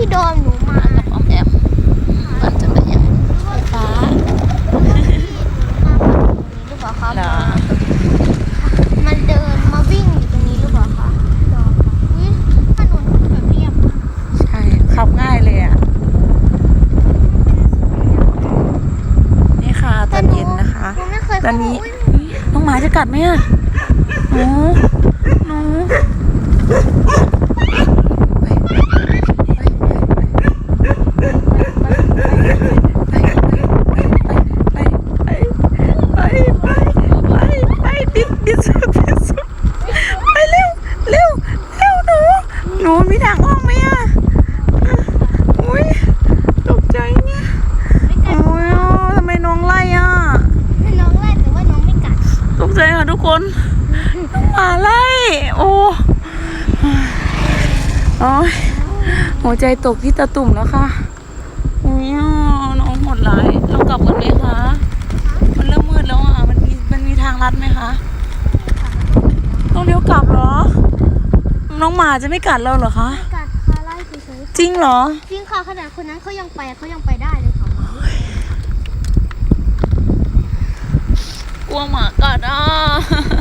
พี่โดมหนูมากับออมแอมปั่นจักรยานไฟฟ้าหรือเปล่าคะเหรอมันเดินมาวิ่งอยู่ตรงนี้หรือเปล่าคะโดมคะอุ๊ยถนนแบบเรียบใช่ขับง่ายเลยอะ นี่ค่ะตอนเย็นนะคะ หนูไม่เคยตอนนี้อุ๊ย น้องหมาจะกัดไหมอะหนูหนูไปไปไปไปไปไปไปดิดดิดสุดดิดสุดไปเร็วเร็วเร็วหนูหนูมีทางออกไหมอะอุ้ยตกใจเนี่ย ไม่กัด โอ้ยทำไมน้องไล่อะ น้องไล่แต่ว่าน้องไม่กัด ตกใจค่ะทุกคนน้องหมาไล่ โอ้โอ้ยหัวใจตกที่ตะตุ่มแล้วค่ะโอ้ยน้องหดร้ายเรากลับกันไหมคะมันเริ่มมืดแล้วอะมันมีมันมีทางลัดไหมคะต้องเลี้ยวกลับเหรอ น้องหมาจะไม่กัดเราเหรอคะไม่กัดค่ะไล่เฉยจริงเหรอๆจริงค่ะขนาดคนนั้นเขายังไปเขายังไปได้เลยค่ะกลัวหมากั อดอะ